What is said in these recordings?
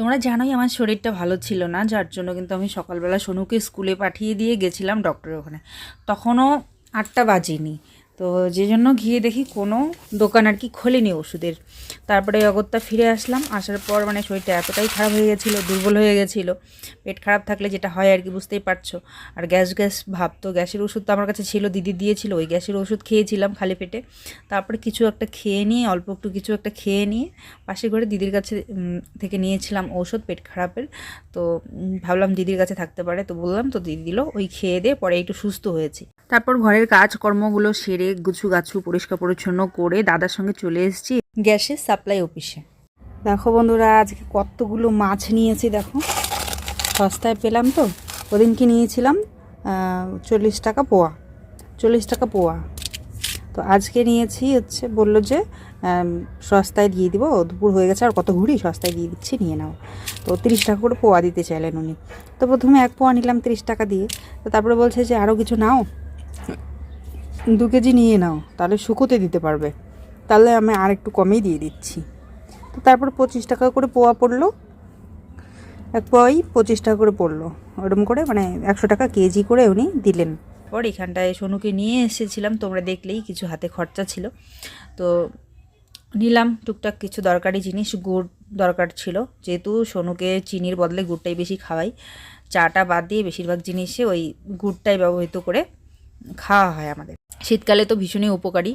তোমরা জানোই আমার শরীরটা ভালো ছিল না, যার জন্য কিন্তু আমি সকালবেলা সোনুকে স্কুলে পাঠিয়ে দিয়ে গেছিলাম ডক্টরের ওখানে। তখনও আটটা বাজেনি। তো যে জন্য গিয়ে দেখি কোনো দোকান আর কি খোলেনি ওষুধের। তারপরে অগত্যা ফিরে আসলাম, আসার পর মানে শরীরটা এতটাই খারাপ হয়ে গেছিল, দুর্বল হয়ে গেছিল। পেট খারাপ থাকলে যেটা হয় আর কি বুঝতেই পারছ। আর গ্যাস গ্যাস ভাব তো গ্যাসের ওষুধ তো আমার কাছে ছিল, দিদি দিয়েছিল, ওই গ্যাসের ওষুধ খেয়েছিলাম খালি পেটে। তারপরে কিছু একটা খেয়ে নিয়ে, অল্প একটু কিছু একটা খেয়ে নিয়ে পাশের ঘরে দিদির কাছে থেকে নিয়েছিলাম ওষুধ পেট খারাপের। তো ভাবলাম দিদির কাছে থাকতে পারে, তো বললাম তো দিদি দিল, ওই খেয়ে দিয়ে পরে একটু সুস্থ হয়েছি। তারপর ঘরের কাজকর্মগুলো সেরে গুছু গাছু পরিষ্কার পরিচ্ছন্ন করে দাদার সঙ্গে চলে এসেছি গ্যাসের সাপ্লাই অফিসে। দেখো বন্ধুরা, আজকে কতগুলো মাছ নিয়েছি, দেখো। সস্তায় পেলাম তো ওদিনকে নিয়েছিলাম? চল্লিশ টাকা পোয়া, চল্লিশ টাকা পোয়া। তো আজকে নিয়েছি হচ্ছে, বলল যে সস্তায় দিয়ে দিব, দুপুর হয়ে গেছে, আর কত ঘুরি, সস্তায় দিয়ে দিচ্ছি, নিয়ে নাও। তো তিরিশ টাকা করে পোয়া দিতে চাইলেন উনি। তো প্রথমে এক পোয়া নিলাম তিরিশ টাকা দিয়ে। তো তারপরে বলছে যে আরও কিছু নাও? দু কেজি নিয়ে নাও, তাহলে শুকোতে দিতে পারবে। তাহলে আমি আর একটু কমেই দিয়ে দিচ্ছি। তো তারপর পঁচিশ টাকা করে পোয়া পড়ল। এক পোয়াই পঁচিশ টাকা করে পড়ল। ওরকম করে মানে একশো টাকা কেজি করে উনি দিলেন। পর এখানটায় সোনুকে নিয়ে এসেছিলাম, তোমরা দেখলেই কিছু হাতে খরচা ছিল। তো নিলাম, টুকটাক কিছু দরকারি জিনিস, গুড় দরকার ছিল। যেহেতু সোনুকে চিনির বদলে গুড়টাই বেশি খাওয়াই, চাটা বাদ দিয়ে বেশিরভাগ জিনিসে ওই গুড়টাই ব্যবহৃত করে খাওয়া হয় আমাদের। শীতকালে তো ভীষণই উপকারী।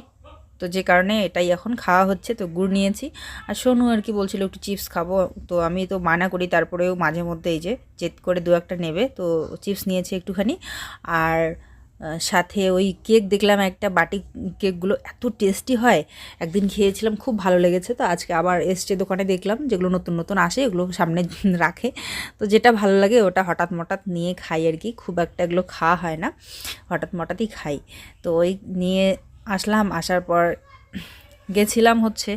তো যে কারণে এটাই এখন খাওয়া হচ্ছে, তো গুড় নিয়েছি। আর সোনু আর কি বলছিল, একটু চিপস খাব। তো আমি তো মানা করি, তারপরেও মাঝে মধ্যে এই যে জেদ করে দু একটা নেবে, তো চিপস নিয়েছি একটুখানি। আর সাথে ওই কেক দেখলাম, একটা বাটি কেকগুলো এত টেস্টি হয়। একদিন খেয়েছিলাম, খুব ভালো লেগেছে। তো আজকে আবার এসছে দোকানে দেখলাম যেগুলো নতুন নতুন আসে, এগুলো সামনে রাখে। তো যেটা ভালো লাগে ওটা হঠাৎ মঠাৎ নিয়ে খাই আর কি। খুব একটা এগুলো খাওয়া হয় না, হঠাৎ মঠাৎই খাই। তো ওই নিয়ে আসলাম, আসার পর গেছিলাম হচ্ছে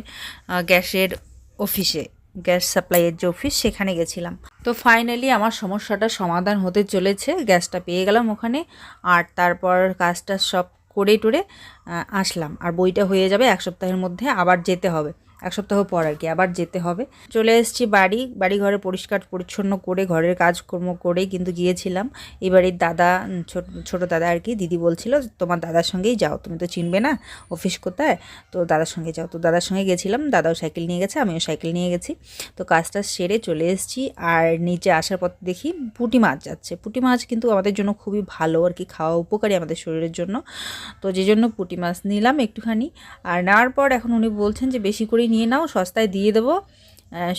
গ্যাসের অফিসে। গ্যাস সাপ্লাইয়ের যে অফিস, সেখানে গেছিলাম। তো ফাইনালি আমার সমস্যাটা সমাধান হতে চলেছে, গ্যাসটা পেয়ে গেলাম ওখানে, আর তারপর কাজটা সব করে টুরে আসলাম। আর বইটা হয়ে যাবে এক সপ্তাহের মধ্যে আবার যেতে হবে। এক সপ্তাহ পর আর কি, আবার যেতে হবে। চলে এসেছি বাড়ি বাড়ি ঘরে পরিষ্কার পরিচ্ছন্ন করে, ঘরের কাজকর্ম করেই কিন্তু গিয়েছিলাম। এই বাড়ির দাদা ছোট দাদা আর কি, দিদি বলছিল, তোমার দাদার সঙ্গেই যাও, তুমি তো চিনবে না অফিস কোথায়? তো দাদার সঙ্গে যাও, তো দাদার সঙ্গে গেছিলাম, দাদাও সাইকেল নিয়ে গেছে, আমিও সাইকেল নিয়ে গেছি। তো কাজটা সেরে চলে এসেছি, আর নিচে আসার পর দেখি পুঁটি মাছ যাচ্ছে। পুঁটি মাছ কিন্তু আমাদের জন্য খুবই ভালো আর কি, খাওয়া উপকারী আমাদের শরীরের জন্য। তো যে জন্য পুঁটি মাছ নিলাম একটুখানি, আর নেওয়ার পর এখন উনি বলছেন যে বেশি করেই নিয়ে নাও, সস্তায় দিয়ে দেবো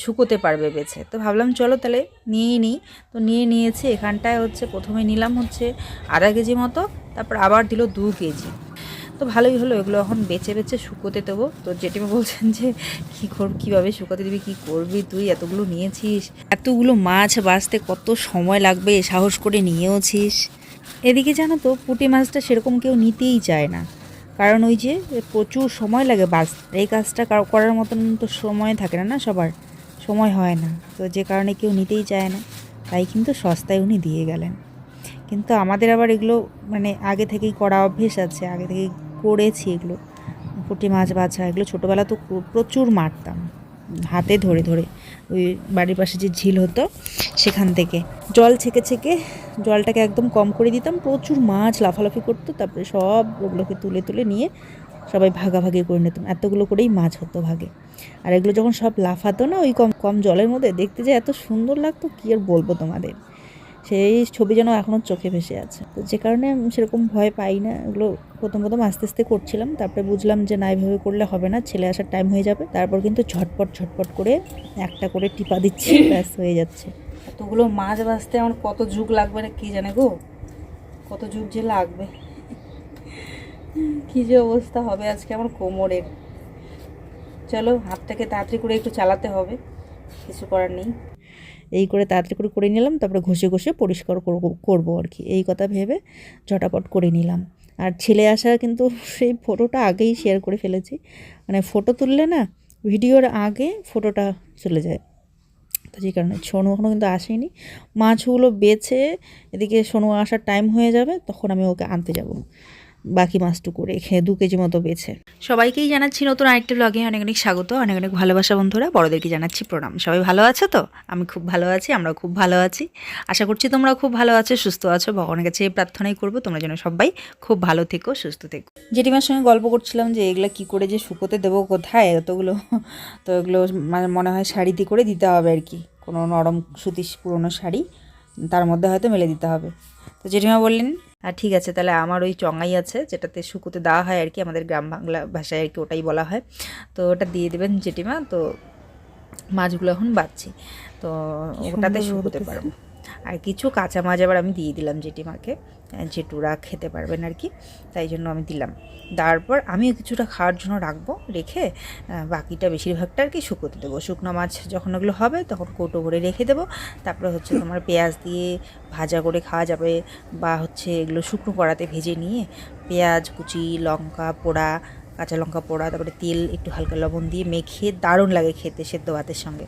শুকোতে পারবে বেছে। তো ভাবলাম চলো তাহলে নিয়েই নিই। তো নিয়ে নিয়েছি, এখানটায় হচ্ছে প্রথমে নিলাম হচ্ছে আধা কেজি মতো, তারপর আবার দিল দু কেজি। তো ভালোই হলো, এগুলো এখন বেছে বেছে শুকোতে দেবো। তো জেঠিমা বলছেন যে, কী কর, কীভাবে শুকোতে দিবি, কী করবি তুই, এতগুলো নিয়েছিস? এতগুলো মাছ বাঁচতে কত সময় লাগবে সাহস করে নিয়েওছিস? এদিকে জানো তো, পুঁটি মাছটা সেরকম কেউ নিতেই চায় না। কারণ ওই যে প্রচুর সময় লাগে বাস, এই কাজটা করার মতন তো সময় থাকে না না সবার? সময় হয় না। তো যে কারণে কেউ নিতেই চায় না। তাই কিন্তু সস্তায় উনি দিয়ে গেলেন। কিন্তু আমাদের আবার এগুলো মানে আগে থেকেই করা অভ্যেস আছে, আগে থেকেই করেছি এগুলো। পুঁটি মাছ বাছা, এগুলো ছোটোবেলা তো প্রচুর মারতাম। হাতে ধরে ধরে। ওই বাড়ির পাশে যে ঝিল হতো সেখান থেকে। জল ছেঁকে ছেঁকে জলটাকে একদম কম করে দিতাম। প্রচুর মাছ লাফালাফি করতো, তারপরে সব ওগুলোকে তুলে তুলে নিয়ে সবাই ভাগাভাগি করে নিতাম। এতগুলো করেই মাছ হতো ভাগে। আর এগুলো যখন সব লাফাতো না ওই কম কম জলের মধ্যে, দেখতে যে এত সুন্দর লাগতো, কী আর বলব তোমাদের? সেই ছবি যেন এখনও চোখে ভেসে আছে। তো যে কারণে আমি সেরকম ভয় পাই না। এগুলো প্রথম প্রথম আস্তে আস্তে করছিলাম। তারপরে বুঝলাম যে না এভাবে করলে হবে না। ছেলে আসার টাইম হয়ে যাবে। তারপর কিন্তু ঝটপট ঝটপট করে একটা করে টিপা দিচ্ছি। ব্যাস হয়ে যাচ্ছে। এতগুলো মাছ বাঁচতে আমার কত যুগ লাগবে না কি জানে গো? কত যুগ যে লাগবে। কি যে অবস্থা হবে আজকে আমার কোমরের। চলো হাতটাকে তাড়াতাড়ি করে একটু চালাতে হবে। কিছু করার নেই। এই করে তাড়াতাড়ি করে করে নিলাম, তারপরে ঘষে ঘষে পরিষ্কার করব আর কি। এই কথা ভেবে ঝটাপট করে নিলাম। আর ছেলে আসা কিন্তু সেই ফটোটা আগেই শেয়ার করে ফেলেছি। মানে ফটো তুললে না, ভিডিওর আগে ফটোটা চলে যায়। তো যে কারণে সোনু এখনও কিন্তু আসেনি। মাছগুলো বেছে এদিকে সোনু আসার টাইম হয়ে যাবে, তখন আমি ওকে আনতে যাব। বাকি মাছটুকু রেখে দু কেজি মতো বেছে। সবাইকেই জানাচ্ছি নতুন আরেকটা ব্লগে অনেক অনেক স্বাগত অনেক অনেক ভালোবাসা বন্ধুরা। বড়দেরকে জানাচ্ছি প্রণাম। সবাই ভালো আছো তো? আমি খুব ভালো আছি আমরা খুব ভালো আছি। আশা করছি তোমরা খুব ভালো আছো সুস্থ আছো। ভগবানের কাছে প্রার্থনাই করব তোমরা যেন সবাই খুব ভালো থেকো সুস্থ থেকো। জেঠিমার সঙ্গে গল্প করছিলাম যে এগুলো কি করে যে শুকোতে দেবো কোথায়? এতগুলো তো এগুলো মানে মনে হয় শাড়িতে করে দিতে হবে আর কি। কোনো নরম সুতির পুরোনো শাড়ি তার মধ্যে হয়তো মেলে দিতে হবে। তো জেঠিমা বললেন আর ঠিক আছে তাহলে আমার ওই চঙাই আছে যেটাতে শুকুতে দেওয়া হয় আর কি আমাদের গ্রাম বাংলা ভাষায় আর কি ওটাই বলা হয়। তো ওটা দিয়ে দেবেন জেঠিমা তো মাছগুলো এখন বাচ্ছি তো ওটাতে শুকুতে পারব। আর কিছু কাঁচা মাছ আবার আমি দিয়ে দিলাম জেঠিমাকে। জেঠুরা খেতে পারবেন আর কি, তাই জন্য আমি দিলাম। তারপর আমিও কিছুটা খাওয়ার জন্য রাখব, রেখে বাকিটা বেশিরভাগটা আর কি শুকোতে দেবো। শুকনো মাছ যখন ওগুলো হবে তখন কৌটো করে রেখে দেবো। তারপরে হচ্ছে তোমার পেঁয়াজ দিয়ে ভাজা করে খাওয়া যাবে, বা হচ্ছে এগুলো শুকনো কড়াতে ভেজে নিয়ে পেঁয়াজ, কুচি, লঙ্কা, পোড়া, কাঁচা লঙ্কা পোড়া, তারপরে তেল, একটু হালকা লবণ দিয়ে মেখে দারুণ লাগে খেতে, সেদ্ধ ভাতের সঙ্গে।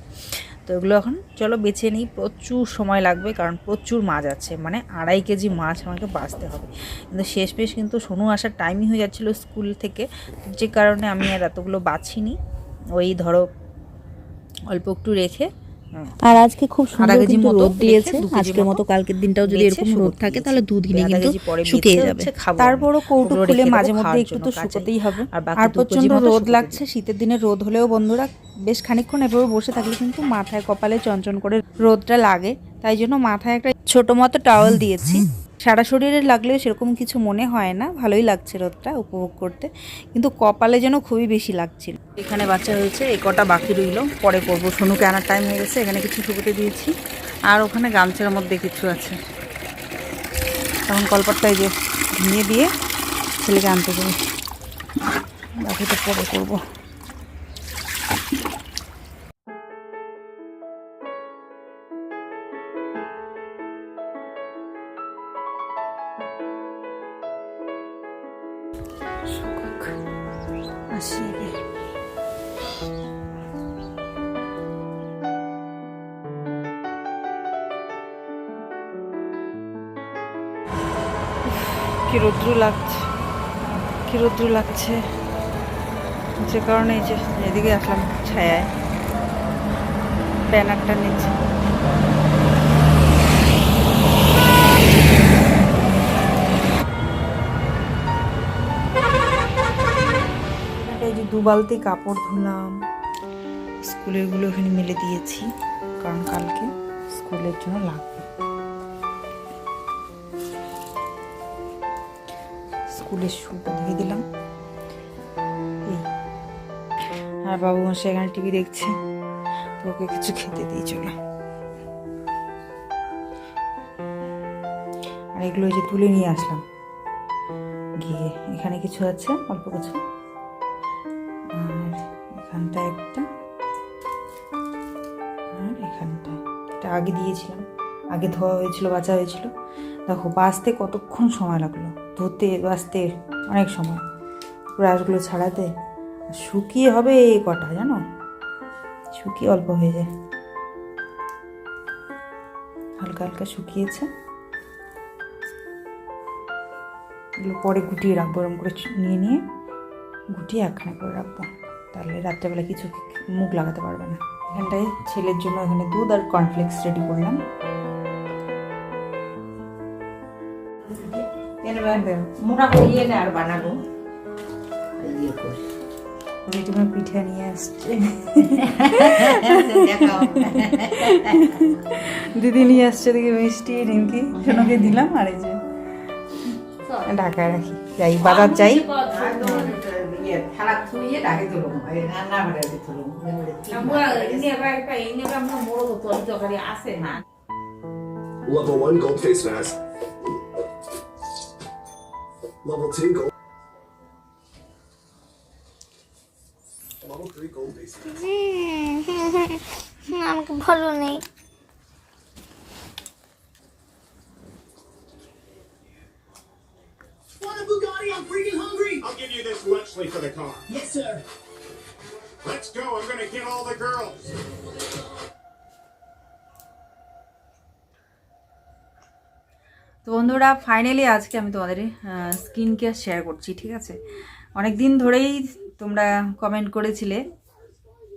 তো এগুলো এখন, চলো বেছে নিই, প্রচুর সময় লাগবে, কারণ প্রচুর মাছ আছে মানে আড়াই কেজি মাছ আমাকে বাঁচতে হবে। কিন্তু শেষ পেশ কিন্তু সোনু আসার টাইমই হয়ে যাচ্ছিল স্কুল থেকে, যে কারণে আমি আর এতগুলো বাছিনি। ওই ধরো, অল্প একটু রেখে আর আজকে খুব সুন্দর কিন্তু রোদ দিয়েছে আজকের মতো কালকের দিনটাও যদি এরকম রোদ থাকে তাহলে দুদিনে কিন্তু শুকিয়ে যাবে। তারপরও কৌটো খুলে মাঝে মধ্যে একটু তো। শুকোতেই হবে। আর প্রচণ্ড রোদ লাগছে শীতের দিনে রোদ হলেও বন্ধুরা বেশ খানিকক্ষণ এভাবে বসে থাকলে কিন্তু মাথায় কপালে চঞ্চন করে রোদটা লাগে। তাই জন্য মাথায় একটা ছোট মতো টাওয়েল দিয়েছি। সারা শরীরে লাগলেও সেরকম কিছু মনে হয় না। ভালোই লাগছে রোদটা উপভোগ করতে। কিন্তু কপালে যেন খুবই বেশি লাগছিল। এখানে বাচ্চা হয়েছে এই কটা বাকি রইল। পরে করব। সোনুকে আনার টাইম হয়ে গেছে, এখানে কিছু শুকোতে দিয়েছি। আর ওখানে গামছার মধ্যে কিছু আছে। তখন কলপাটটা এই যে নিয়ে দিয়ে ছেলেকে আনতে দেবো বাকিটা পরে করব। শুকাক আসি রৌদ্র লাগছে। কি রৌদ্র লাগছে। যে কারণে এই যে এদিকে আসলাম ছায়ায়। ব্যানারটা নিচে। দু বালতি কাপড় ধুলাম। স্কুলেরগুলো এখানে মেলে দিয়েছি, কারণ কালকে স্কুলের জন্য লাগবে। স্কুলের শুটা ধুয়ে দিলাম। আর বাবু মশাই এখানে টিভি দেখছে, ওকে কিছু খেতে দিয়ে চলো। আর এগুলো যে তুলে নিয়ে আসলাম। গিয়ে এখানে কিছু আছে, অল্প কিছু। এখানটা একটা। আর এখানটা, এটা আগে দিয়েছিলাম। আগে ধোয়া হয়েছিল বাঁচা হয়েছিল। দেখো বাঁচতে কতক্ষণ সময় লাগল? ধুতে বাঁচতে অনেক সময়। ব্রাশগুলো ছাড়াতে। শুকিয়ে হবে এই কটা, জানো? শুকিয়ে অল্প হয়ে যায়। হালকা হালকা শুকিয়েছে। এগুলো পরে গুটিয়ে রাখব, এরকম করে নিয়ে নিয়ে গুটিয়ে একখানা করে রাখব। তাহলে রাত্রেবেলা কিছু মুখ লাগাতে পারবে না। এখানটায় ছেলের জন্য এখানে দুধ আর কর্নফ্লেক্স রেডি করলাম। মোটা করিয়ে না আর বানাবো। ইয়ে পিঠা নিয়ে আসছে। দিদি নিয়ে আসছে দেখি মিষ্টি নিমকি সোনাকে দিলাম আর এই যে ঢাকায় রাখি। যাই বাজার যাই। ইয়ে থালা থুইয়ে রাখে তুলুম রান্না করে তুলুম Level 1 gold face mask. Level 2 gold. Level 3 gold base mask. আমাকে ভালো নেই Want a Bugatti? I'm freaking hungry! I'll give you this lunch for the car. Yes, sir. Let's go. I'm gonna get all the girls. তো বন্ধুরা finally আজকে আমি তোমাদের skin care share করছি ঠিক আছে অনেক দিন ধরেই তোমরা কমেন্ট করেছিলে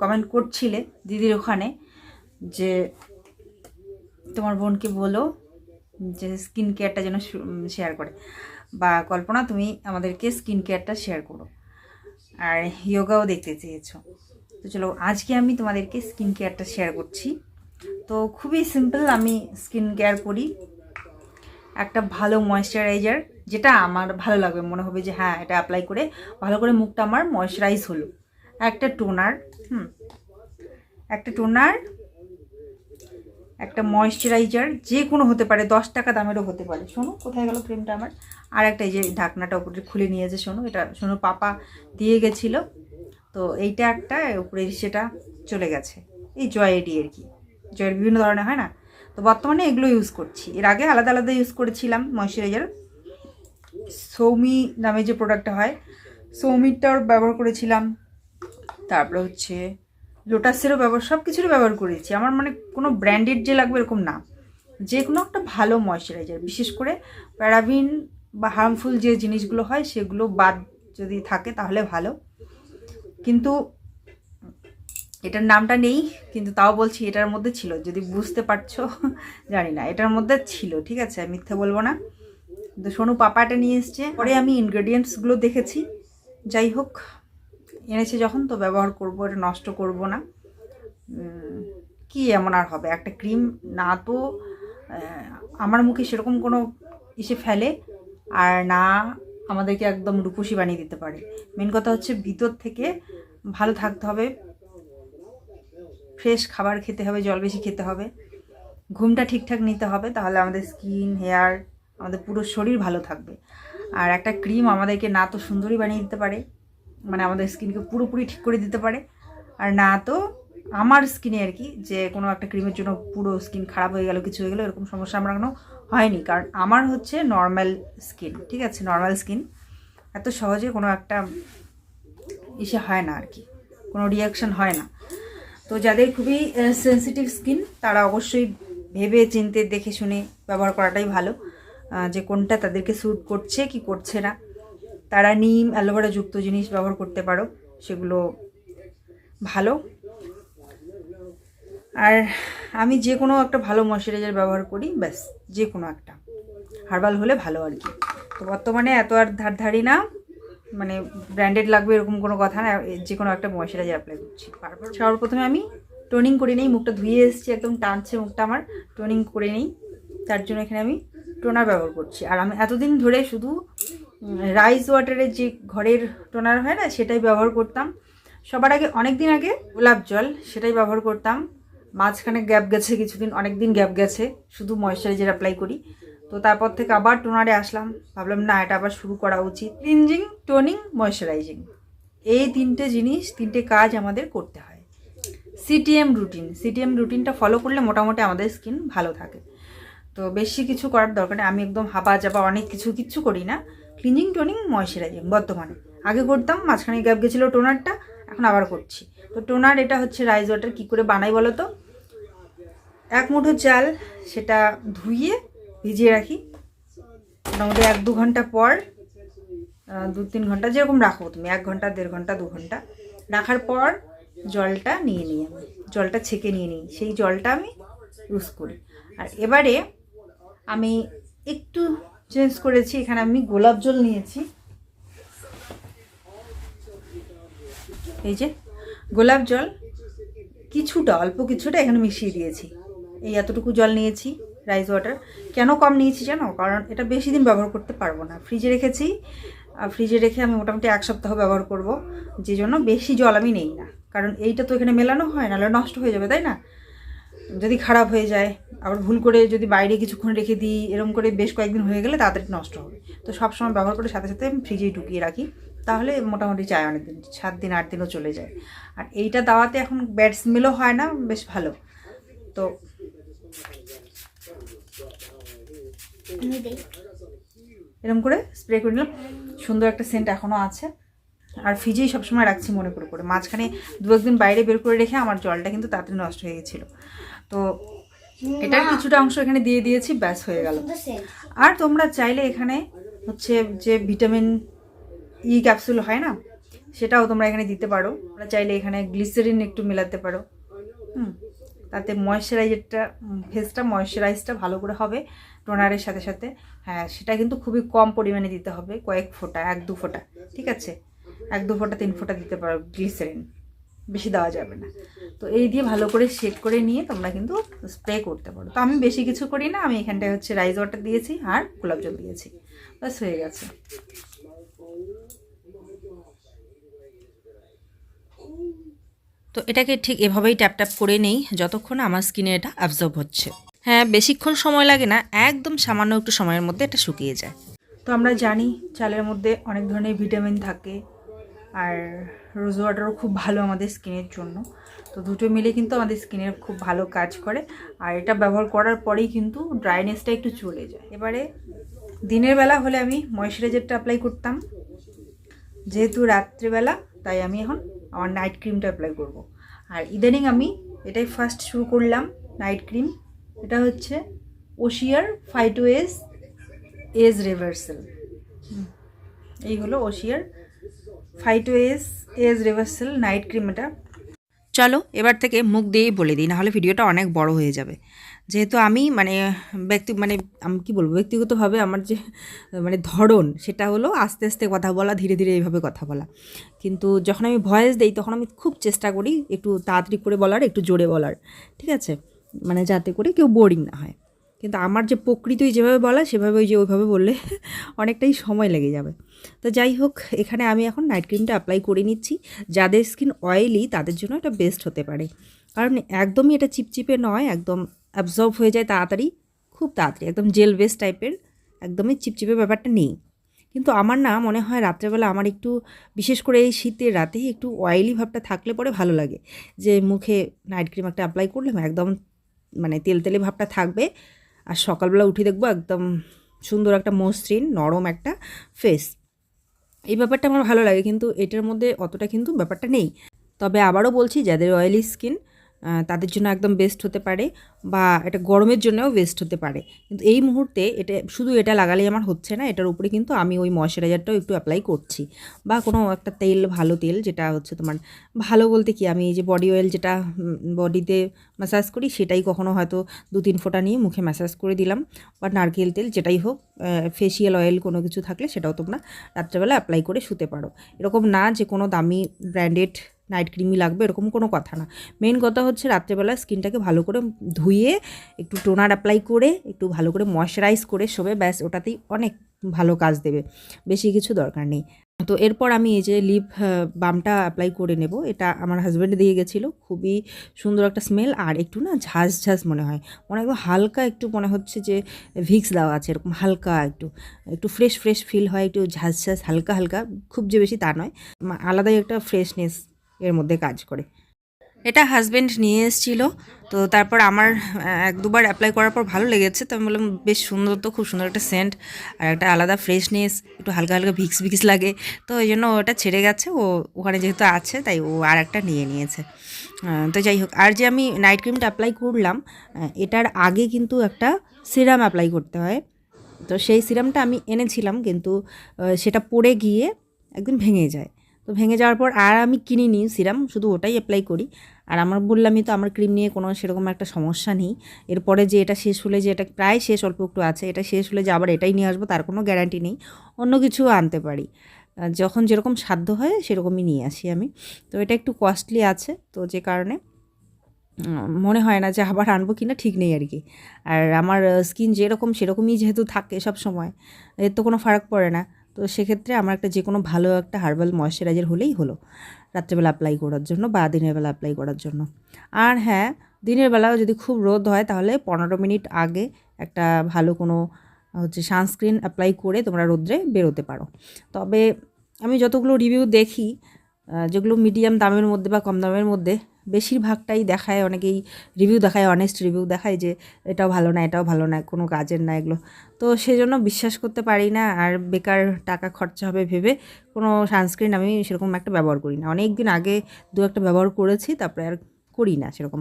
কমেন্ট করছিলে দিদির ওখানে যে তোমার বোনকে বলো যে স্কিন কেয়ারটা যেন শেয়ার করে বা কল্পনা, তুমি আমাদেরকে স্কিন কেয়ারটা শেয়ার করো। আর ইয়োগাও দেখতে চেয়েছো। তো চলো, আজকে আমি তোমাদেরকে স্কিন কেয়ারটা শেয়ার করছি। তো খুবই সিম্পল আমি স্কিন কেয়ার করি। একটা ভালো ময়শ্চারাইজার যেটা আমার ভালো লাগবে। মনে হবে যে হ্যাঁ এটা অ্যাপ্লাই করে ভালো করে মুখটা আমার ময়শ্চারাইজ হলো। একটা টোনার হুম, একটা টোনার একটা ময়শ্চারাইজার যে কোনো হতে পারে, দশ টাকা দামেরও হতে পারে। শোনো, কোথায় গেল ক্রিমটা আমার? আর একটা এই যে ঢাকনাটা উপরে খুলে নিয়েছে শোনো এটা শোনো পাপা দিয়ে গেছিল। তো এইটা একটা, উপরে সেটা চলে গেছে। এই জয়েডি আর কি। জয়ের বিভিন্ন ধরনের, হয় না? তো বর্তমানে এগুলো ইউজ করছি। এর আগে আলাদা আলাদা ইউজ করেছিলাম ময়শ্চারাইজার সৌমি নামে যে প্রোডাক্টটা হয় সৌমিটার ব্যবহার করেছিলাম। তারপরে হচ্ছে লোটাসেরও ব্যবহার সব কিছুরই ব্যবহার করেছি। আমার মানে কোনো ব্র্যান্ডেড যে লাগবে এরকম না। যে কোনো একটা ভালো ময়শ্চারাইজার বিশেষ করে প্যারাবিন বা হার্মফুল যে জিনিসগুলো হয় সেগুলো বাদ যদি থাকে তাহলে ভালো। কিন্তু এটার নামটা নেই, কিন্তু তাও বলছি এটার মধ্যে ছিল। যদি বুঝতে পারছ, জানি না, এটার মধ্যে ছিল, ঠিক আছে? মিথ্যে বলব না। তো সোনু পাপাটা নিয়ে এসছে। পরে আমি ইনগ্রেডিয়েন্টসগুলো দেখেছি। যাই হোক, এনেছে যখন, তো ব্যবহার করব, এটা নষ্ট করব না। কি এমন আর হবে? একটা ক্রিম না তো আমার মুখে সেরকম কোনো ইসে ফেলে। আর না আমাদেরকে একদম রূপসী বানিয়ে দিতে পারে। মেন কথা হচ্ছে ভিতর থেকে ভালো থাকতে হবে ফ্রেশ খাবার খেতে হবে, জল বেশি খেতে হবে, ঘুমটা ঠিকঠাক নিতে হবে, তাহলে আমাদের স্কিন হেয়ার আমাদের পুরো শরীর ভালো থাকবে। আর একটা ক্রিম আমাদেরকে না তো সুন্দরী বানিয়ে দিতে পারে মানে আমাদের স্কিনকে পুরোপুরি ঠিক করে দিতে পারে, আর না তো আমার স্কিনে আর কি যে কোনো একটা ক্রিমের জন্য পুরো স্কিন খারাপ হয়ে গেল, কিছু হয়ে গেলো, এরকম সমস্যা আমরা কোনো হয়নি, কারণ আমার হচ্ছে নর্মাল স্কিন ঠিক আছে? নর্মাল স্কিন এত সহজে কোনো একটা ইসে হয় না আর কি কোনো রিয়াকশন হয় না। তো যাদের খুবই সেন্সিটিভ স্কিন তারা অবশ্যই ভেবে, চিনতে, দেখে, শুনে ব্যবহার করাটাই ভালো। যে কোনটা তাদেরকে স্যুট করছে, কি করছে না। তারা নিম, অ্যালোভেরা যুক্ত জিনিস ব্যবহার করতে পারো, সেগুলো ভালো। আর আমি যে কোনো একটা ভালো ময়শ্চারাইজার ব্যবহার করি, ব্যাস, যে কোনো একটা। হার্বাল হলে ভালো আর কি। তো বর্তমানে এত আর ধার ধারি না মানে ব্র্যান্ডেড লাগবে এরকম কোনো কথা না যে কোনো একটা ময়শ্চারাইজার অ্যাপ্লাই করছি। তারপর সবার প্রথমে আমি টোনিং করে নিই, মুখটা ধুয়ে এসেছি, একদম টানছে মুখটা আমার, টোনিং করে নিই। তার জন্য এখানে আমি টোনার ব্যবহার করছি। আর আমি এতদিন ধরে শুধু রাইস ওয়াটারের যে ঘরের টোনার হয় না, সেটাই ব্যবহার করতাম। সবার আগে অনেক দিন আগে গোলাপ জল, সেটাই ব্যবহার করতাম। মাঝখানে গ্যাপ গেছে কিছুদিন অনেক দিন গ্যাপ গেছে, শুধু ময়শ্চারাইজার অ্যাপ্লাই করি। তো তারপর থেকে আবার টোনারে আসলাম, ভাবলাম না, এটা আবার শুরু করা উচিত। ক্লিনজিং টোনিং ময়শ্চারাইজিং এই তিনটে জিনিস, তিনটে কাজ আমাদের করতে হয়। সিটিএম রুটিন সিটিএম রুটিনটা ফলো করলে মোটামুটি আমাদের স্কিন ভালো থাকে। তো বেশি কিছু করার দরকার নেই, আমি একদম হাবা চাপা অনেক কিছু কিচ্ছু করি না। ক্লিনিং টোনিং ময়শ্চারাইজিং বর্তমানে। আগে করতাম, মাঝখানে গ্যাপ গেছিল টোনারটা এখন আবার করছি। তো টোনার এটা হচ্ছে রাইস ওয়াটার কী করে বানাই বলো তো এক মুঠো চাল সেটা ধুইয়ে ভিজিয়ে রাখি। মোটামুটি এক দু ঘণ্টা পর দু তিন ঘণ্টা যেরকম রাখো তুমি, এক ঘণ্টা, দেড় ঘণ্টা, দু ঘণ্টা। রাখার পর জলটা নিয়ে নিই আমি, জলটা ছেঁকে নিয়ে নিই, সেই জলটা আমি ইউজ করি। আর এবারে আমি একটু চেঞ্জ করেছি, এখানে আমি গোলাপ জল নিয়েছি। এই যে গোলাপ জল, কিছুটা, অল্প কিছুটা এখানে মিশিয়ে দিয়েছি। এই এতটুকু জল নিয়েছি রাইস ওয়াটার কেন কম নিয়েছি জানো? কারণ এটা বেশি দিন ব্যবহার করতে পারব না। ফ্রিজে রেখেছি, আর ফ্রিজে রেখে আমি মোটামুটি এক সপ্তাহ ব্যবহার করব। যে জন্য বেশি জল আমি নেই না। কারণ এইটা তো এখানে মেলানো হয়, নাহলে নষ্ট হয়ে যাবে, তাই না? যদি খারাপ হয়ে যায়, আবার ভুল করে যদি বাইরে কিছুক্ষণ রেখে দিই এরকম করে বেশ কয়েকদিন হয়ে গেলে তাড়াতাড়ি নষ্ট হবে। তো সব সময় ব্যবহার করে সাথে সাথে আমি ফ্রিজেই ঢুকিয়ে রাখি। তাহলে মোটামুটি যায় অনেক দিন সাত দিন, আট দিনও চলে যায়। আর এইটা দাওয়াতে এখন ব্যাড স্মেলও হয় না, বেশ ভালো। তো এরকম করে স্প্রে করে নিলাম। সুন্দর একটা সেন্ট এখনও আছে। আর ফ্রিজেই সবসময় রাখছি মনে করে করে। মাঝখানে দু একদিন বাইরে বের করে রেখে আমার জলটা কিন্তু তাড়াতাড়ি নষ্ট হয়ে গেছিল। তো এটার কিছুটা অংশ এখানে দিয়ে দিয়েছি, ব্যাস হয়ে গেল। আর তোমরা চাইলে এখানে হচ্ছে যে ভিটামিন ই ক্যাপসুল হয় না, সেটাও তোমরা এখানে দিতে পারো। তোমরা চাইলে এখানে গ্লিসারিন একটু মেলাতে পারো। হুম। তাতে ময়শ্চারাইজারটা ফেসটা, ময়শ্চারাইজটা ভালো করে হবে টোনারের সাথে সাথে। হ্যাঁ সেটা কিন্তু খুবই কম পরিমাণে দিতে হবে, কয়েক ফোঁটা, এক দু ফোঁটা, ঠিক আছে? এক দু ফোঁটা, তিন ফোঁটা দিতে পারো গ্লিসারিন, বেশি দেওয়া যাবে না। তো এই দিয়ে ভালো করে শেক করে নিয়ে তোমরা কিন্তু স্প্রে করতে পারো। তো আমি বেশি কিছু করি না, আমি এখানটায় হচ্ছে রাইস ওয়াটার দিয়েছি আর গোলাপ জল দিয়েছি। বাস হয়ে গেছে। তো এটাকে ঠিক এভাবেই ট্যাপ ট্যাপ করে নেই যতক্ষণ আমার স্কিনে এটা অ্যাবজর্ব হচ্ছে। হ্যাঁ বেশিক্ষণ সময় লাগে না, একদম সামান্য একটু সময়ের মধ্যে এটা শুকিয়ে যায়। তো আমরা জানি চালের মধ্যে অনেক ধরনের ভিটামিন থাকে আর রোজ ওয়াটারও খুব ভালো আমাদের স্কিনের জন্য। তো দুটো মিলে কিন্তু আমাদের স্কিনের খুব ভালো কাজ করে। আর এটা ব্যবহার করার পরেই কিন্তু ড্রাইনেসটা একটু চলে যায়। এবারে দিনের বেলা হলে আমি ময়শ্চারাইজারটা অ্যাপ্লাই করতাম। যেহেতু রাত্রিবেলা, তাই আমি এখন আমার নাইট ক্রিমটা অ্যাপ্লাই করব। আর ইদানিং আমি এটাই ফার্স্ট শুরু করলাম নাইট ক্রিম এটা হচ্ছে Oshea phyto ace age reversal এই হলো Oshea phyto ace age reversal night cream এটা। চলো, এবার থেকে মুখ দিয়েই বলে দিই, নাহলে ভিডিওটা অনেক বড় হয়ে যাবে। যেহেতু আমি মানে ব্যক্তি মানে আমি, কী বলব, ব্যক্তিগতভাবে আমার যে মানে ধরন, সেটা হলো আস্তে আস্তে কথা বলা, ধীরে ধীরে এইভাবে কথা বলা। কিন্তু যখন আমি ভয়েস দিই, তখন আমি খুব চেষ্টা করি একটু তাড়াতাড়ি করে বলার, একটু জোরে বলার, ঠিক আছে? মানে যাতে করে কেউ বোরিং না হয়। কিন্তু আমার যে প্রকৃতই যেভাবে বলা, সেভাবে ওই যে ওইভাবে বললে অনেকটাই সময় লেগে যাবে। তো যাই হোক, এখানে আমি এখন নাইট ক্রিমটা অ্যাপ্লাই করে নিচ্ছি। যাদের স্কিন অয়েলি তাদের জন্য এটা বেস্ট হতে পারে। কারণ একদমই এটা চিপচিপে নয়, একদম অ্যাবজর্ব হয়ে যায় তাড়াতাড়ি, খুব তাড়াতাড়ি, একদম জেল বেস টাইপের একদমই চিপচিপে ব্যাপারটা নেই। কিন্তু আমার না মনে হয় রাত্রেবেলা আমার একটু, বিশেষ করে এই শীতের রাতে একটু অয়েলি ভাবটা থাকলে পরে ভালো লাগে। যে মুখে নাইট ক্রিম একটা অ্যাপ্লাই করলাম, একদম মানে তেল তেলে ভাবটা থাকবে। আর সকালবেলা উঠে দেখব একদম সুন্দর একটা মসৃণ, নরম একটা ফেস এই ব্যাপারটা আমার ভালো লাগে, কিন্তু এটার মধ্যে অতটা কিন্তু ব্যাপারটা নেই। তবে আবারও বলছি, যাদের অয়েলি স্কিন তাদের জন্য একদম বেস্ট হতে পারে বা এটা গরমের জন্যও বেস্ট হতে পারে। কিন্তু এই মুহূর্তে এটা, শুধু এটা লাগালেই আমার হচ্ছে না, এটার উপরে কিন্তু আমি ওই ময়শ্চারাইজারটাও একটু অ্যাপ্লাই করছি। বা কোনো একটা তেল, ভালো তেল যেটা হচ্ছে তোমার, ভালো বলতে কি আমি এই যে বডি অয়েল যেটা বডিতে ম্যাসাজ করি, সেটাই কখনো হয়তো দু তিন ফোঁটা নিয়ে মুখে ম্যাসাজ করে দিলাম। বা নারকেল তেল যেটাই হোক ফেসিয়াল অয়েল কোনো কিছু থাকলে সেটাও তোমরা রাত্রেবেলা অ্যাপ্লাই করে শুতে পারো। এরকম না যে কোনো দামি ব্র্যান্ডেড নাইট ক্রিমই লাগবে, এরকম কোনো কথা না। মেন কথা হচ্ছে রাত্রেবেলা স্কিনটাকে ভালো করে ধুয়ে, একটু টোনার অ্যাপ্লাই করে, একটু ভালো করে ময়শ্চারাইজ করে শোবে, ব্যাস, ওটাতেই অনেক ভালো কাজ দেবে। বেশি কিছু দরকার নেই। তো এরপর আমি এই যে লিপ বামটা অ্যাপ্লাই করে নেব। এটা আমার হাজব্যান্ড দিয়ে গেছিল, খুবই সুন্দর একটা স্মেল, আর একটু না ঝাঁঝ ঝাঁঝ মনে হয়। মনে একদম হালকা একটু মনে হচ্ছে যে ভিক্স দেওয়া আছে, এরকম হালকা একটু একটু ফ্রেশ ফ্রেশ ফিল হয়, একটু ঝাঁঝ ঝাঁঝ হালকা হালকা, খুব যে বেশি তা নয়। আলাদাই একটা ফ্রেশনেস এর মধ্যে কাজ করে। এটা হাজব্যান্ড নিয়ে এসেছিল, তো তারপর আমার এক দুবার অ্যাপ্লাই করার পর ভালো লেগেছে, তো আমি বললাম, বেশ সুন্দর তো, খুব সুন্দর একটা সেন্ট আর একটা আলাদা ফ্রেশনেস একটু হালকা হালকা ভিক্স ভিক্স লাগে। তো ওই জন্য ওটা ছেড়ে গেছে, ও ওখানে যেহেতু আছে, তাই ও আর একটা নিয়ে নিয়েছে। তো যাই হোক, আর যে আমি নাইট ক্রিমটা অ্যাপ্লাই করলাম এটার আগে কিন্তু একটা সিরাম অ্যাপ্লাই করতে হয়। তো সেই সিরামটা আমি এনেছিলাম, কিন্তু সেটা পড়ে গিয়ে একদম ভেঙে যায়। তো ভেঙে যাওয়ার পর আর আমি কিনিনি সিরাম, শুধু ওটাই অ্যাপ্লাই করি। আর আমার বললামই তো আমার ক্রিম নিয়ে কোনো সেরকম একটা সমস্যা নেই। এরপরে যে এটা শেষ হলে যে এটা প্রায় শেষ, অল্প একটু আছে, এটা শেষ হলে যে আবার এটাই নিয়ে আসব, তার কোনো গ্যারান্টি নেই। অন্য কিছু আনতে পারি। যখন যেরকম সাধ্য হয় সেরকমই নিয়ে আসি আমি। তো এটা একটু কস্টলি আছে, তো যে কারণে মনে হয় না যে আবার আনব কিনা, ঠিক নেই আর কি। আর আমার স্কিন যেরকম সেরকমই যেহেতু থাকে সব সময়, এর তো কোনো ফারাক পড়ে না। তো সেক্ষেত্রে আমার একটা যে কোনো ভালো একটা হার্বাল ময়শ্চারাইজার হলেই হলো। রাত্রেবেলা অ্যাপ্লাই করার জন্য বা দিনের বেলা অ্যাপ্লাই করার জন্য। আর হ্যাঁ দিনের বেলাও যদি খুব রোদ হয় তাহলে পনেরো মিনিট আগে একটা ভালো কোনো, হচ্ছে সানস্ক্রিন অ্যাপ্লাই করে তোমরা রোদ্রে বেরোতে পারো। তবে আমি যতগুলো রিভিউ দেখি যেগুলো মিডিয়াম দামের মধ্যে বা কম দামের মধ্যে বেশিরভাগটাই দেখায়, অনেকেই রিভিউ দেখায় অনেস্ট রিভিউ দেখায় যে এটাও ভালো না, এটাও ভালো না, কোনো কাজের না এগুলো। তো সেজন্য বিশ্বাস করতে পারি না, আর বেকার টাকা খরচা হবে ভেবে কোনো সানস্ক্রিন আমি সেরকম একটা ব্যবহার করি না। অনেক দিন আগে দু একটা ব্যবহার করেছি, তারপরে আর করি না সেরকম।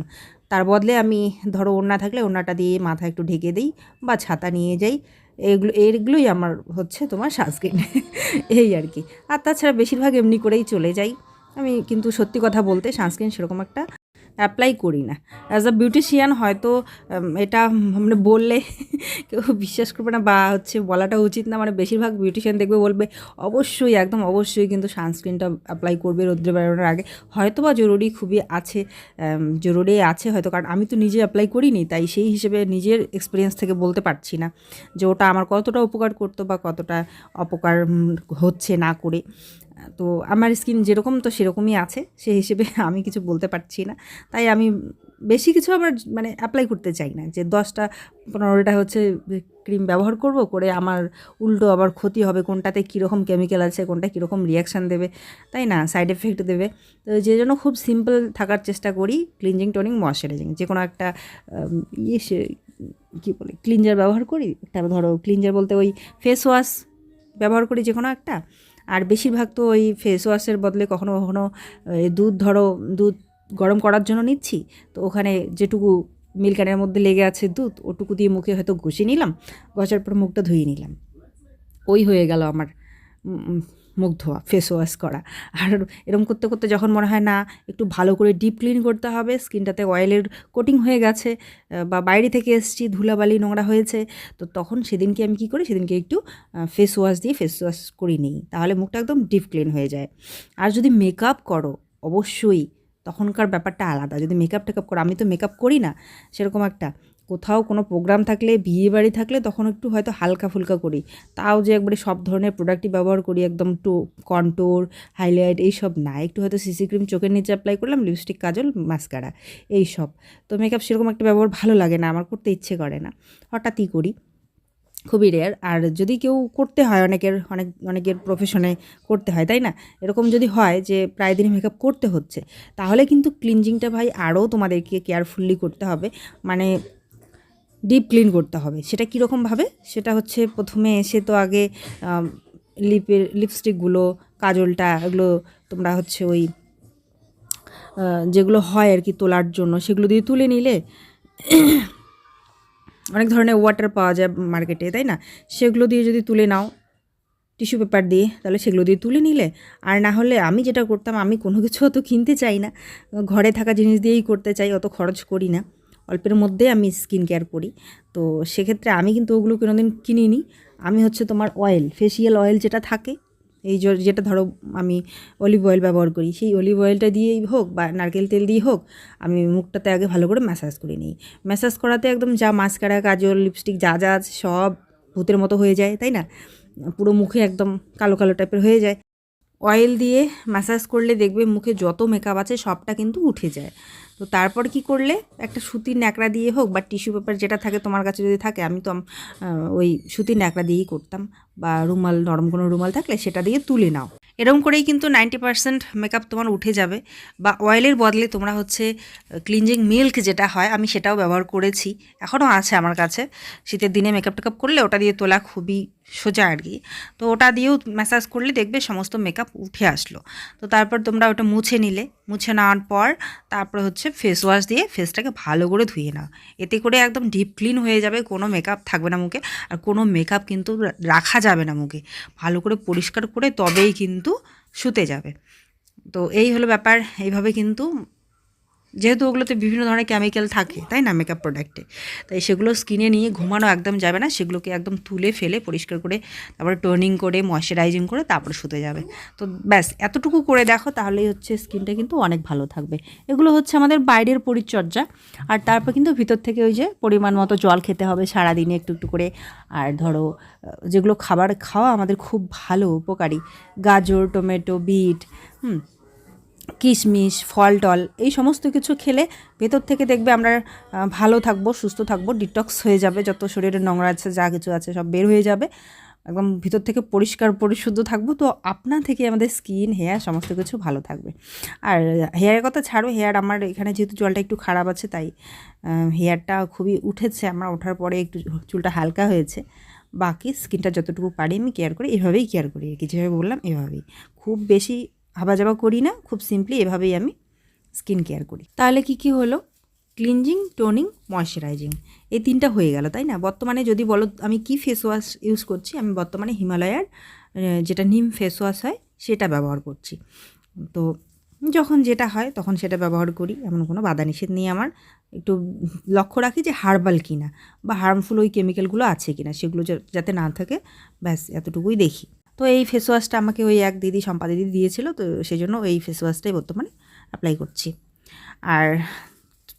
তার বদলে আমি ধরো ওড়না থাকলে ওড়নাটা দিয়ে মাথা একটু ঢেকে দিই বা ছাতা নিয়ে যাই, এগুলো এগুলোই আমার হচ্ছে তোমার সানস্ক্রিন এই আর কি। আর তাছাড়া বেশিরভাগ এমনি করেই চলে যাই। আমি কিন্তু সত্যি কথা বলতে সানস্ক্রিন সেরকম একটা অ্যাপ্লাই করি না অ্যাজ আ বিউটিশিয়ান হয়তো এটা মানে বললে কেউ বিশ্বাস করবে না বা হচ্ছে বলাটা উচিত না। মানে বেশিরভাগ বিউটিশিয়ান দেখবে বলবে, অবশ্যই, একদম অবশ্যই কিন্তু সানস্ক্রিনটা অ্যাপ্লাই করবে রোদ্রে বেরোনোর আগে। হয়তো বা জরুরি খুবই আছে জরুরি আছে হয়তো, কারণ আমি তো নিজে অ্যাপ্লাই করিনি, তাই সেই হিসেবে নিজের এক্সপিরিয়েন্স থেকে বলতে পারছি না যে ওটা আমার কতটা উপকার করতো বা কতটা অপকার হচ্ছে না করে। তো আমার স্কিন যেরকম তো সেরকমই আছে সেই হিসেবে আমি কিছু বলতে পারছি না। তাই আমি বেশি কিছু আবার মানে অ্যাপ্লাই করতে চাই না, যে দশটা পনেরোটা হচ্ছে ক্রিম ব্যবহার করব করে আমার উল্টো আবার ক্ষতি হবে কোনটাতে কীরকম কেমিক্যাল আছে, কোনটা কীরকম রিয়াকশান দেবে, তাই না? সাইড এফেক্ট দেবে। তো যে জন্য খুব সিম্পল থাকার চেষ্টা করি ক্লিনজিং টোনিং ময়শ্চারাইজিং যে কোনো একটা ইয়ে সে, কী বলে ক্লিনজার ব্যবহার করি। একটা ধরো ক্লিনজার বলতে ওই ফেস ওয়াশ ব্যবহার করি যে কোনো একটা। আর বেশিরভাগ তো ওই ফেস ওয়াশের বদলে কখনো কখনো দুধ ধরো, দুধ গরম করার জন্য নিচ্ছি। তো ওখানে যেটুকু মিল্কানের মধ্যে লেগে আছে দুধ, ওটুকু দিয়ে মুখে হয়তো ঘষে নিলাম, ঘষার পর মুখটা ধুয়ে নিলাম। ওই হয়ে গেল আমার মুখ ধোয়া ফেস ওয়াশ করা। আর এরকম করতে করতে যখন মনে হয় না, একটু ভালো করে ডিপ ক্লিন করতে হবে, স্কিনটাতে অয়েলের কোটিং হয়ে গেছে বা বাইরে থেকে এসেছি, ধুলাবালি, নোংরা হয়েছে, তো তখন সেদিনকে আমি কী করি, সেদিনকে একটু ফেস ওয়াশ দিয়ে ফেস ওয়াশ করি নিই, তাহলে মুখটা একদম ডিপ ক্লিন হয়ে যায়। আর যদি মেকআপ করো, অবশ্যই তখনকার ব্যাপারটা আলাদা, যদি মেকআপ টেকআপ করো, আমি তো মেকআপ করি না, সেরকম একটা কোথাও কোনো প্রোগ্রাম থাকলে, বিয়ে বাড়ি থাকলে তখন একটু হয়তো হালকা ফুলকা করি। তাও যে একবারে সব ধরনের প্রোডাক্টই ব্যবহার করি, একদম টু কন্টোর হাইলাইট এইসব না। একটু হয়তো সিসি ক্রিম চোখের নিচে অ্যাপ্লাই করলাম লিপস্টিক কাজল মাস্কারা এইসব। তো মেকআপ সেরকম একটা ব্যবহার ভালো লাগে না, আমার করতে ইচ্ছে করে না। হঠাৎই করি। খুবই রেয়ার আর যদি কেউ করতে হয়, অনেকের, অনেক, অনেকের প্রফেশনে করতে হয়, তাই না? এরকম যদি হয় যে প্রায় দিনই মেকআপ করতে হচ্ছে, তাহলে কিন্তু ক্লিনজিংটা ভাই আরও তোমাদেরকে কেয়ারফুললি করতে হবে। মানে ডিপ ক্লিন করতে হবে। সেটা কীরকমভাবে? সেটা হচ্ছে প্রথমে এসে তো আগে লিপের লিপস্টিকগুলো কাজলটা, এগুলো তোমরা হচ্ছে ওই যেগুলো হয় আর কি তোলার জন্য, সেগুলো দিয়ে তুলে নিলে অনেক ধরনের ওয়াটার পাওয়া যায় মার্কেটে তাই না? সেগুলো দিয়ে যদি তুলে নাও টিস্যু পেপার দিয়ে, তাহলে সেগুলো দিয়ে তুলে নিলে, আর না হলে আমি যেটা করতাম, আমি কোনো কিছু অত কিনতে চাই না। ঘরে থাকা জিনিস দিয়েই করতে চাই, অত খরচ করি না। অল্পের মধ্যে আমি স্কিন কেয়ার করি। তো সেক্ষেত্রে আমি কিন্তু ওগুলো কোনোদিন কিনিনি। আমি হচ্ছে তোমার অয়েল ফেসিয়াল অয়েল যেটা থাকে, এই যেটা ধরো আমি অলিভ অয়েল ব্যবহার করি, সেই অলিভ অয়েলটা দিয়েই হোক বা নারকেল তেল দিয়ে হোক, আমি মুখটাতে আগে ভালো করে ম্যাসাজ করে নিই। ম্যাসাজ করাতে একদম যা মাস্কারা কাজল লিপস্টিক যা যা সব ভূতের মতো হয়ে যায়, তাই না? পুরো মুখে একদম কালো কালো টাইপের হয়ে যায়। অয়েল দিয়ে ম্যাসাজ করলে দেখবে মুখে যত মেকআপ আছে সবটা কিন্তু উঠে যায়। তো তারপর কি করলে? একটা সুতির ন্যাকড়া দিয়ে হোক বা টিস্যু পেপার যেটা থাকে তোমার কাছে যদি থাকে, আমি তো ওই সুতির ন্যাকড়া দিয়েই করতাম। বা রুমাল, নরম কোনো রুমাল থাকলে সেটা দিয়ে তুলে নাও। এরকম করেই কিন্তু নাইনটি পার্সেন্ট মেকআপ তোমার উঠে যাবে। বা অয়েলের বদলে তোমরা হচ্ছে ক্লিনজিং মিল্ক যেটা হয়, আমি সেটাও ব্যবহার করেছি। এখনও আছে আমার কাছে। শীতের দিনে মেকআপ টেকআপ করলে ওটা দিয়ে তোলা খুবই সোজা আর কি। তো ওটা দিয়েও ম্যাসাজ করলে দেখবে সমস্ত মেকআপ উঠে আসলো। তো তারপর তোমরা ওটা মুছে নিলে। মুছে নেওয়ার পর তারপর হচ্ছে ফেস ওয়াশ দিয়ে ফেসটাকে ভালো করে ধুয়ে নাও। এতে করে একদম ডিপ ক্লিন হয়ে যাবে, কোনো মেকআপ থাকবে না মুখে। আর কোনো মেকআপ কিন্তু রাখা যাবে না মুখে। ভালো করে পরিষ্কার করে তবেই কিন্তু শুতে যাবে। তো এই হলো ব্যাপার। এইভাবে কিন্তু যেহেতু ওগুলোতে বিভিন্ন ধরনের কেমিক্যাল থাকে, তাই না? মেকআপ প্রোডাক্টে তাই সেগুলো স্কিনে নিয়ে ঘুমানো একদম যাবে না, সেগুলোকে একদম তুলে ফেলে, পরিষ্কার করে, তারপরে টোনিং করে ময়শ্চারাইজিং করে, তারপরে শুতে যাবে। তো ব্যাস, এতটুকু করে দেখো, তাহলেই হচ্ছে স্কিনটা কিন্তু অনেক ভালো থাকবে। এগুলো হচ্ছে আমাদের বাইরের পরিচর্যা, আর তারপর কিন্তু ভিতর থেকে ওই যে পরিমাণ মতো জল খেতে হবে সারাদিনে একটু একটু করে। আর ধরো, যেগুলো খাবার খাওয়া আমাদের খুব ভালো, উপকারী। গাজর, টমেটো, বিট, হুম কিশমিশ ফল টল এই সমস্ত কিছু খেলে ভেতর থেকে দেখবে আমরা ভালো থাকব, সুস্থ থাকব ডিটক্স হয়ে যাবে, যত শরীরে নোংরা আছে, যা কিছু আছে সব বের হয়ে যাবে। একদম ভিতর থেকে পরিষ্কার, পরিশুদ্ধ থাকব, তো আপনা থেকে আমাদের স্কিন হেয়ার সমস্ত কিছু ভালো থাকবে। আর হেয়ারের কথা ছাড়ো হেয়ার আমার এখানে যেহেতু জলটা একটু খারাপ আছে, তাই হেয়ারটা খুবই উঠেছে, আমার ওঠার পরে একটু চুলটা হালকা হয়েছে। বাকি স্কিনটা যতটুকু পারি আমি কেয়ার করি, এভাবেই কেয়ার করি, আর কি যেভাবে বললাম এভাবেই। খুব বেশি হাবাজাবা করি না, খুব সিম্পলি এভাবেই আমি স্কিন কেয়ার করি। তাহলে কি কি হলো? ক্লিনজিং টোনিং ময়শ্চারাইজিং এই তিনটা হয়ে গেল, তাই না? বর্তমানে যদি বলো, আমি কি ফেস ওয়াশ ইউজ করছি? আমি বর্তমানে হিমালয়ার যেটা নিম ফেস ওয়াশ হয়, সেটা ব্যবহার করছি। তো যখন যেটা হয়, তখন সেটা ব্যবহার করি, এমন কোনো বাধা নিষেধ নেই আমার। একটু লক্ষ্য রাখি যে হার্বাল কিনা, বা হার্মফুল ওই কেমিক্যালগুলো আছে কিনা, সেগুলো যাতে না থাকে, ব্যাস, এতটুকুই দেখি। তো এই ফেস ওয়াশটা আমাকে ওই এক দিদি সম্পা দিদি দিয়েছিল, তো সেই জন্য এই ফেস ওয়াশটাই বর্তমানে অ্যাপ্লাই করছি। আর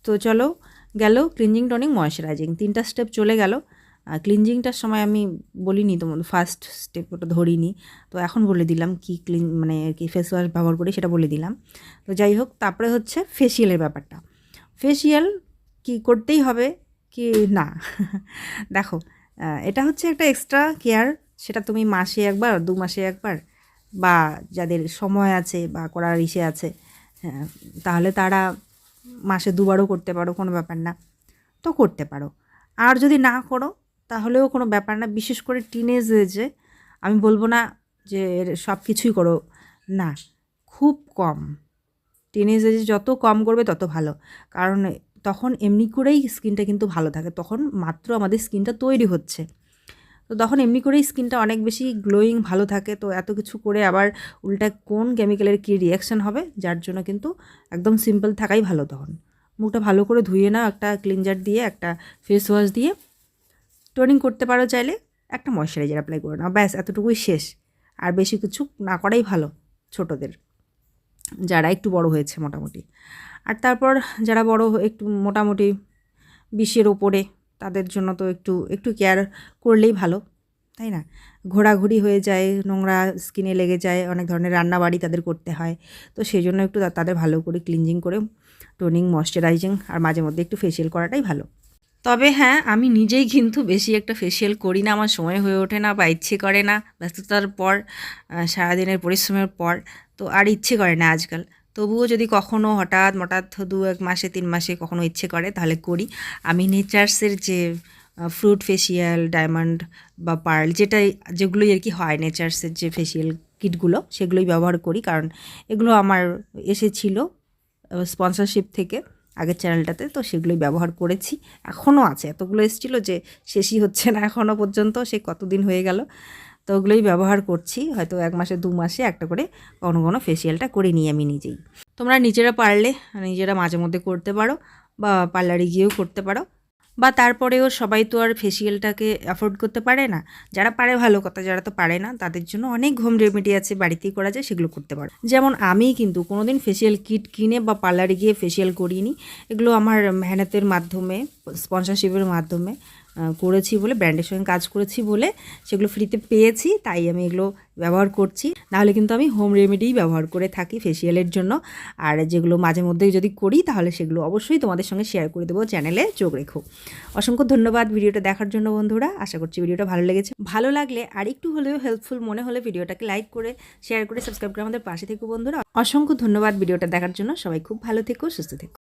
তো চলো, গেল ক্লিনজিং টনিং ময়শ্চারাইজিং তিনটা স্টেপ চলে গেল। ক্লিনজিংটার সময় আমি বলিনি তোমাদের ফার্স্ট স্টেপ ওটা ধরিনি। তো এখন বলে দিলাম কি ক্লিন মানে কি ফেস ওয়াশ ব্যবহার করি সেটা বলে দিলাম। তো যাই হোক, তারপরে হচ্ছে ফেসিয়ালের ব্যাপারটা। ফেসিয়াল কি করতেই হবে, কি না। দেখো এটা হচ্ছে একটা এক্সট্রা কেয়ার সেটা তুমি মাসে একবার দু মাসে একবার বা যাদের সময় আছে বা করার ইসে আছে হ্যাঁ, তাহলে তারা মাসে দুবারও করতে পারো কোনো ব্যাপার না। তো করতে পারো। আর যদি না করো তাহলেও কোনো ব্যাপার না বিশেষ করে টিনেজ যে আমি বলব না যে সব কিছুই করো না খুব কম। টিনেজ এজে যত কম করবে তত ভালো। কারণ তখন এমনি করেই স্কিনটা কিন্তু ভালো থাকে তখন মাত্র আমাদের স্কিনটা তৈরি হচ্ছে। তো তখন এমনি করেই স্কিনটা অনেক বেশি গ্লোয়িং ভালো থাকে। তো এত কিছু করে আবার উল্টা কোন কেমিক্যালের কী রিয়াকশান হবে, যার জন্য কিন্তু একদম সিম্পল থাকাই ভালো তখন। মুখটা ভালো করে ধুয়ে নাও, একটা ক্লিনজার দিয়ে, একটা ফেস ওয়াশ দিয়ে। টোনিং করতে পারো চাইলে, একটা ময়শ্চারাইজার অ্যাপ্লাই করে নাও। ব্যাস, এতটুকুই শেষ। আর বেশি কিছু না করাই ভালো ছোটোদের, যারা একটু বড় হয়েছে মোটামুটি। আর তারপর যারা বড় একটু মোটামুটি বিশের ওপরে তাদের জন্য তো একটু একটু কেয়ার করলেই ভালো, তাই না? ঘোরাঘুরি হয়ে যায়, নোংরা স্কিনে লেগে যায়, অনেক ধরনের রান্নাবাড়ি তাদের করতে হয়। তো সেই জন্য একটু তাদের ভালো করে ক্লিনজিং করে টোনিং ময়শ্চারাইজিং আর মাঝে মধ্যে একটু ফেসিয়াল করাটাই ভালো। তবে হ্যাঁ আমি নিজেই কিন্তু বেশি একটা ফেসিয়াল করি না, আমার সময় হয়ে ওঠে না বা ইচ্ছে করে না। ব্যস্ততার পর সারাদিনের পরিশ্রমের পর, তো আর ইচ্ছে করে না আজকাল। তবুও যদি কখনও হঠাৎ হঠাৎ দু এক মাসে, তিন মাসে কখনো ইচ্ছে করে, তাহলে করি। আমি নেচার্সের যে ফ্রুট ফেসিয়াল ডায়মন্ড বা পার্ল যেটাই, যেগুলোই আর কি হয় নেচার্সের যে ফেসিয়াল কিটগুলো সেগুলোই ব্যবহার করি। কারণ এগুলো আমার এসেছিল স্পন্সরশিপ থেকে আগের চ্যানেলটাতে তো সেগুলোই ব্যবহার করেছি। এখনও আছে। এতগুলো এসেছিল যে, শেষই হচ্ছে না এখনও পর্যন্ত। সে কতদিন হয়ে গেল? তো ওগুলোই ব্যবহার করছি, হয়তো এক মাসে, দু মাসে একটা করে কখনো কোনো ফেসিয়ালটা করে নিই আমি নিজেই। তোমরা নিজেরা পারলে, নিজেরা মাঝে মধ্যে করতে পারো বা পার্লারে গিয়েও করতে পারো। বা তারপরেও সবাই তো আর ফেসিয়ালটাকে অ্যাফোর্ড করতে পারে না। যারা পারে ভালো কথা, যারা তো পারে না, তাদের জন্য অনেক হোম রেমেডি আছে, বাড়িতেই করা যায়, সেগুলো করতে পারো। যেমন আমি কিন্তু কোনোদিন ফেসিয়াল কিট কিনে বা পার্লারে গিয়ে ফেসিয়াল করিনি। এগুলো আমার মেহনতের মাধ্যমে স্পন্সরশিপের মাধ্যমে করেছি বলে, ব্র্যান্ডের সঙ্গে কাজ করেছি বলে সেগুলো ফ্রিতে পেয়েছি, তাই আমি এগুলো ব্যবহার করছি। নাহলে কিন্তু আমি হোম রেমেডিই ব্যবহার করে থাকি ফেসিয়ালের জন্য। আর যেগুলো মাঝে মধ্যে যদি করি, তাহলে সেগুলো অবশ্যই তোমাদের সঙ্গে শেয়ার করে দেবো চ্যানেলে চোখ রেখো। অসংখ্য ধন্যবাদ ভিডিওটা দেখার জন্য বন্ধুরা। আশা করছি ভিডিওটা ভালো লেগেছে। ভালো লাগলে আর একটু হলেও হেল্পফুল মনে হলে ভিডিওটাকে লাইক করে শেয়ার করে সাবস্ক্রাইব করে আমাদের পাশে থেকো বন্ধুরা। অসংখ্য ধন্যবাদ ভিডিওটা দেখার জন্য। সবাই খুব ভালো থেকো, সুস্থ থেকো।